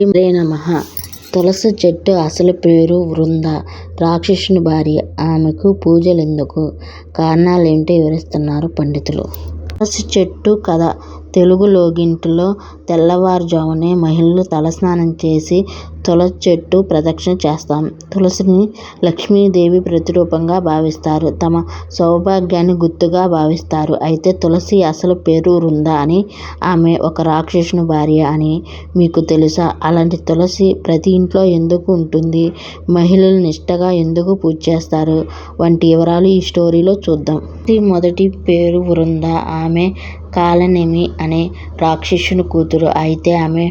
నమః తులసి చెట్టు అసలు పేరు వృంద. రాక్షసుని భార్య. ఆమెకు పూజలెందుకు? కారణాలేంటో వివరిస్తున్నారు పండితులు. తులసి చెట్టు కథ తెలుగు లోగింటిలో తెల్లవారుజామునే మహిళలు తలస్నానం చేసి తులసి చెట్టు ప్రదక్షిణ చేస్తాం. తులసిని లక్ష్మీదేవి ప్రతిరూపంగా భావిస్తారు. తమ సౌభాగ్యాన్ని గుర్తుగా భావిస్తారు. అయితే తులసి అసలు పేరు వృంద అని, ఆమె ఒక రాక్షసుని భార్య అని మీకు తెలుసా? అలాంటి తులసి ప్రతి ఇంట్లో ఎందుకు ఉంటుంది? మహిళలు నిష్ఠగా ఎందుకు పూజ చేస్తారు వంటి వివరాలు ఈ స్టోరీలో చూద్దాం. మొదటి పేరు వృంద. ఆమె కాలనేమి అనే రాక్షసుని కూతురు. అయితే ఆమె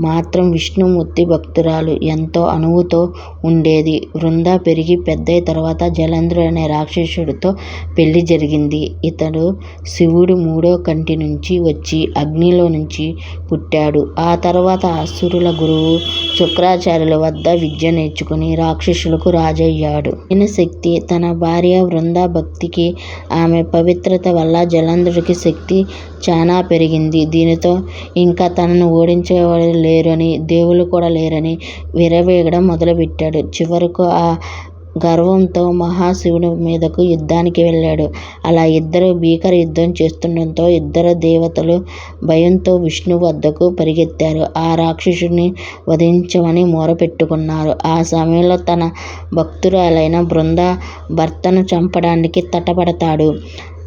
మాత్రం విష్ణుమూర్తి భక్తురాలు. ఎంతో అణువుతో ఉండేది. వృంద పెరిగి పెద్దయి తరువాత జలంధ్రుడు అనే రాక్షసుడితో పెళ్ళి జరిగింది. ఇతడు శివుడు మూడో కంటి నుంచి వచ్చి అగ్నిలో నుంచి పుట్టాడు. ఆ తరువాత అసురుల గురువు శుక్రాచార్యుల వద్ద విద్య నేర్చుకుని రాక్షసులకు రాజయ్యాడు. అయిన శక్తి తన భార్య వృంద భక్తికి, ఆమె పవిత్రత వల్ల జలంధ్రుడికి శక్తి చానా పెరిగింది. దీనితో ఇంక తనను ఓడించేవాడు ఓడించేవారు లేరని, దేవుళ్ళు కూడా లేరని విర్రవీగడం మొదలుపెట్టాడు. చివరకు ఆ గర్వంతో మహాశివుని మీదకు యుద్ధానికి వెళ్ళాడు. అలా ఇద్దరు భీకర యుద్ధం చేస్తుండటంతో ఇద్దరు దేవతలు భయంతో విష్ణు వద్దకు పరిగెత్తారు ఆ రాక్షసుని వధించమని మొరపెట్టుకున్నారు. ఆ సమయంలో తన భక్తురాలైన బృంద భర్తను చంపడానికి తటపడతాడు.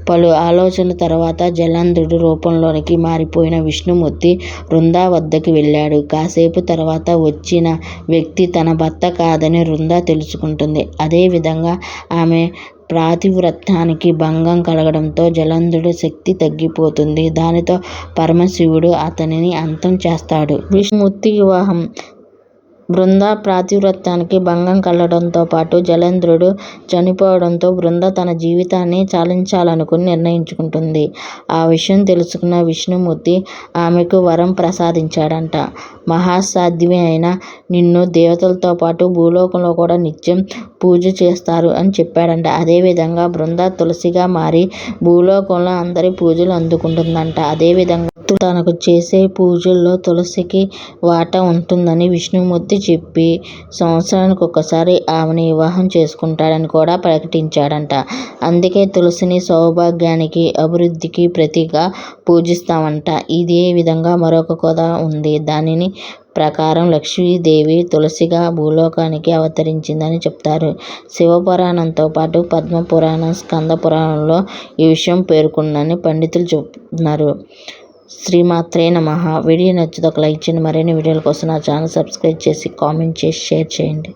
పలు ఆలోచన తర్వాత జలాంధ్రుడు రూపంలోకి మారిపోయిన విష్ణుమూర్తి వృంద వద్దకు వెళ్ళాడు. కాసేపు తర్వాత వచ్చిన వ్యక్తి తన భర్త కాదని వృంద తెలుసుకుంటుంది. అదే విధంగా ఆమె పాతివ్రత్యానికి భంగం కలగడంతో జలంధ్రుడి శక్తి తగ్గిపోతుంది. దానితో పరమశివుడు అతనిని అంతం చేస్తాడు. విష్ణుమూర్తి వివాహం బృంద పాతివ్రత్యానికి భంగం కలగడంతో పాటు జలేంద్రుడు చనిపోవడంతో బృంద తన జీవితాన్ని చాలించాలనుకుని నిర్ణయించుకుంటుంది. ఆ విషయం తెలుసుకున్న విష్ణుమూర్తి ఆమెకు వరం ప్రసాదించాడట. మహాసాధ్వి అయిన నిన్ను దేవతలతో పాటు భూలోకంలో కూడా నిత్యం పూజ చేస్తారు అని చెప్పాడంట అదేవిధంగా బృంద తులసిగా మారి భూలోకంలో అందరి పూజలు అందుకుంటుందంట అదేవిధంగా తనకు చేసే పూజల్లో తులసికి వాటా ఉంటుందని విష్ణుమూర్తి చెప్పి సంవత్సరానికొకసారి ఆమెను వివాహం చేసుకుంటాడని కూడా ప్రకటించాడట. అందుకే తులసిని సౌభాగ్యానికి, అభివృద్ధికి ప్రతీకగా పూజిస్తామట. ఇదే విధంగా మరొక కథ ఉంది. దాని ప్రకారం లక్ష్మీదేవి తులసిగా భూలోకానికి అవతరించిందని చెప్తారు. శివపురాణంతో పాటు పద్మపురాణం, స్కందపురాణాల్లో ఈ విషయం పేర్కొందని పండితులు చెబుతున్నారు. శ్రీమాత్రే నమ వీడియో నచ్చితే ఒక లైక్ చేయండి. మరిన్ని వీడియోల కోసం నా ఛానల్ సబ్స్క్రైబ్ చేసి కామెంట్ చేసి షేర్ చేయండి.